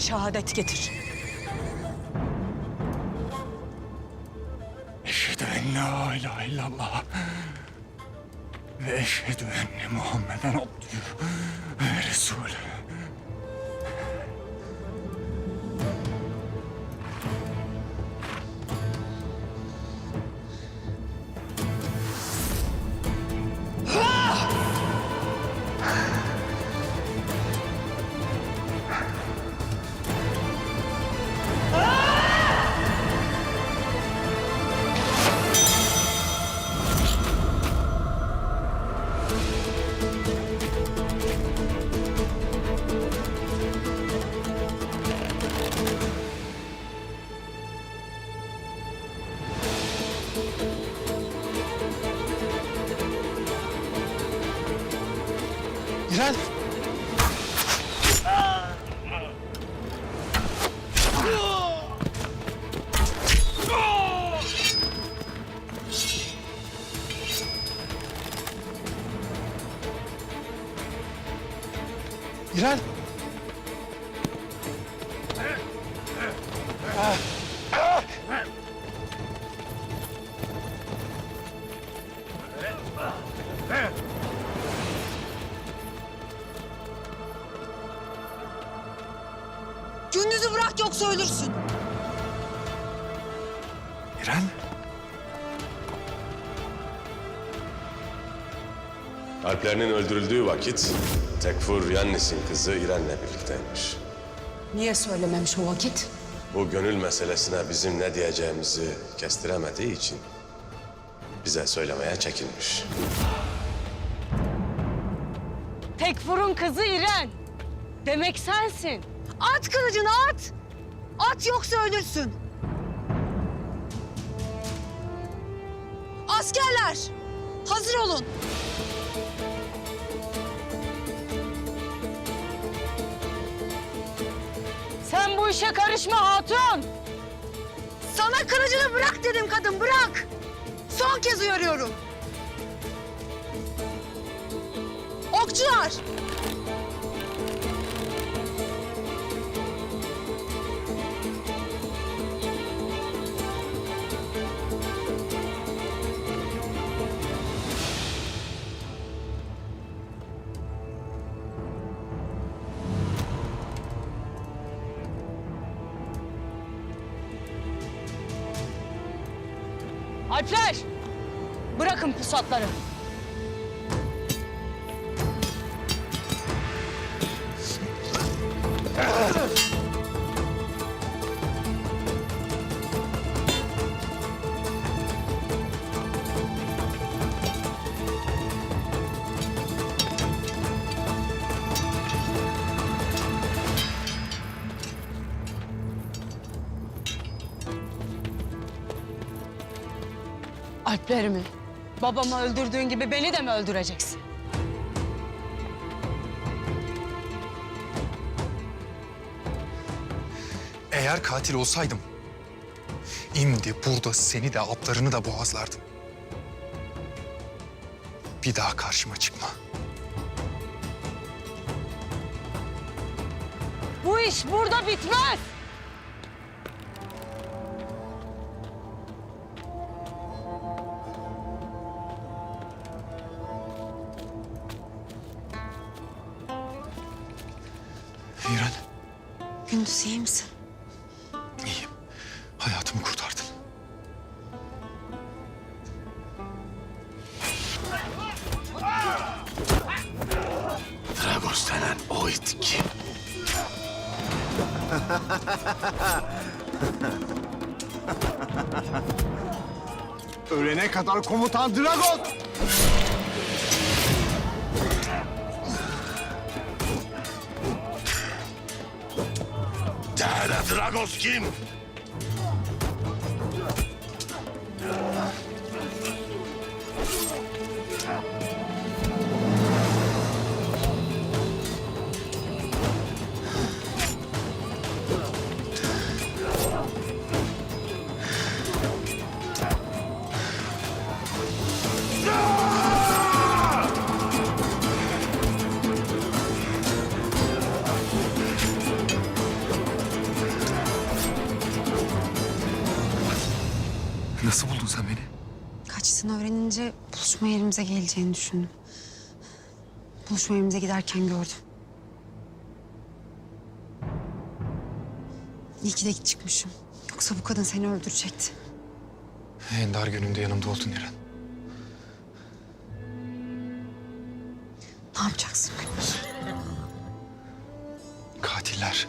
Şehadet getir. Eşhedü en la ilahe illallah. Ve eşhedü enne Muhammeden abdühü ve resulü. İrem! İrem! Gündüz'ü bırak yoksa ölürsün. İren. Alplerinin öldürüldüğü vakit Tekfur Yannis'in kızı İren'le birlikteymiş. Niye söylememiş o vakit? Bu gönül meselesine bizim ne diyeceğimizi kestiremediği için bize söylemeye çekinmiş. Tekfur'un kızı İren. Demek sensin. At kılıcını at. At yoksa ölürsün. Askerler hazır olun. Sen bu işe karışma hatun. Sana kılıcını bırak dedim kadın bırak. Son kez uyarıyorum. Okçular. Alpler. Bırakın pusatları. Alplerimi. Babamı öldürdüğün gibi beni de mi öldüreceksin? Eğer katil olsaydım... ...imdi burada seni de atlarını da boğazlardım. Bir daha karşıma çıkma. Bu iş burada bitmez. Gündüz iyi misin? iyiyim. Hayatımı kurtardın. Dragos denen o it kim? Ölene kadar komutan Dragon. Dragoskim! Öğrenince buluşma yerimize geleceğini düşündüm. Buluşma yerimize giderken gördüm. İyi ki de çıkmışım. Yoksa bu kadın seni öldürecekti. En dar günümde yanımda oldun İren. Ne yapacaksın Gündüz? Katiller.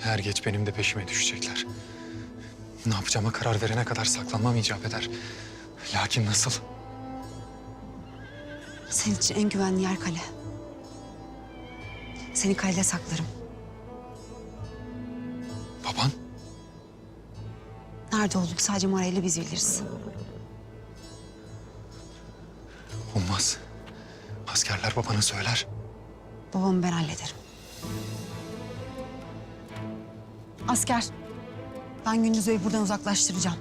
Her geç benim de peşime düşecekler. Ne yapacağıma karar verene kadar saklanmam icap eder. Lakin nasıl? Senin için en güvenli yer kale. Seni kalede saklarım. Baban? Nerede olduğunu sadece Mara ile biz biliriz. Olmaz. Askerler babana söyler. Babamı ben hallederim. Asker, ben Gündüz Bey'i buradan uzaklaştıracağım.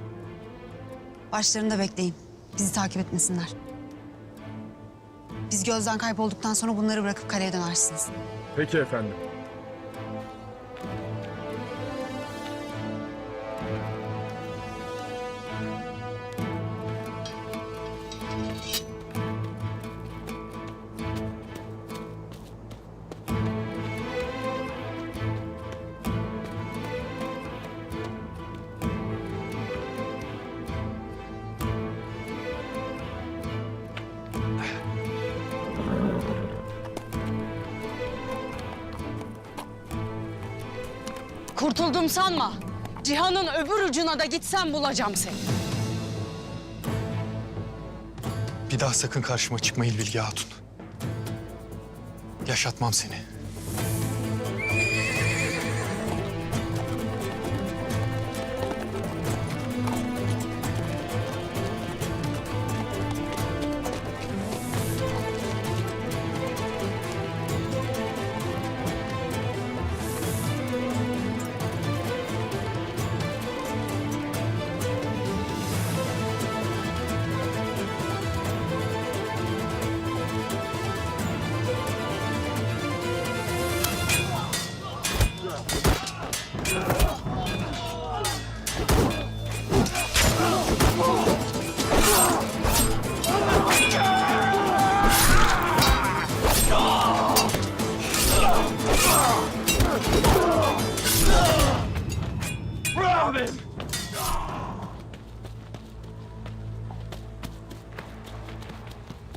Başlarında bekleyin. Bizi takip etmesinler. Biz gözden kaybolduktan sonra bunları bırakıp kaleye dönersiniz. Peki efendim. Kurtuldum sanma. Cihan'ın öbür ucuna da gitsem bulacağım seni. Bir daha sakın karşıma çıkmayın Bilge Hatun. Yaşatmam seni.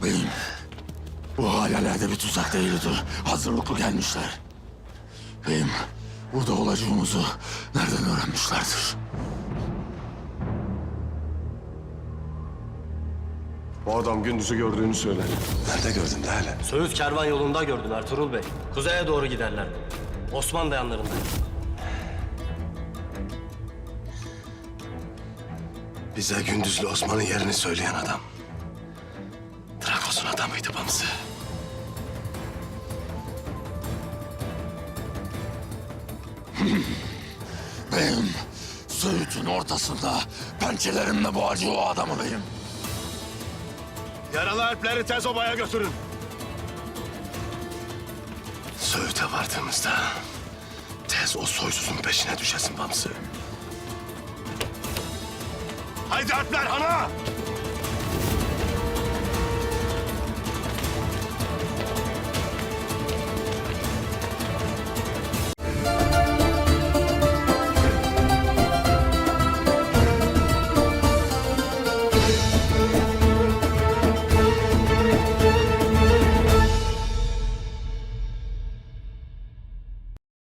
Beyim, bu halelerde bir tuzak değildir. Hazırlıklı gelmişler. Beyim, burada olacağımızı nereden öğrenmişlerdir? Bu adam gündüzü gördüğünü söyledi. Nerede gördün de hele? Söğüt kervan yolunda gördüm Ertuğrul Bey. Kuzeye doğru giderlerdi. Osman dayanlarında. Bize gündüzlü Osman'ın yerini söyleyen adam. Drakos'un adamıydı Bamsı. Beyim, Söğüt'ün ortasında pençelerimle boğacı o adamı beyim. Yaralı alpleri tez obaya götürün. Söğüt'e vardığımızda tez o soysuzun peşine düşesin Bamsı. Haydi alpler hana!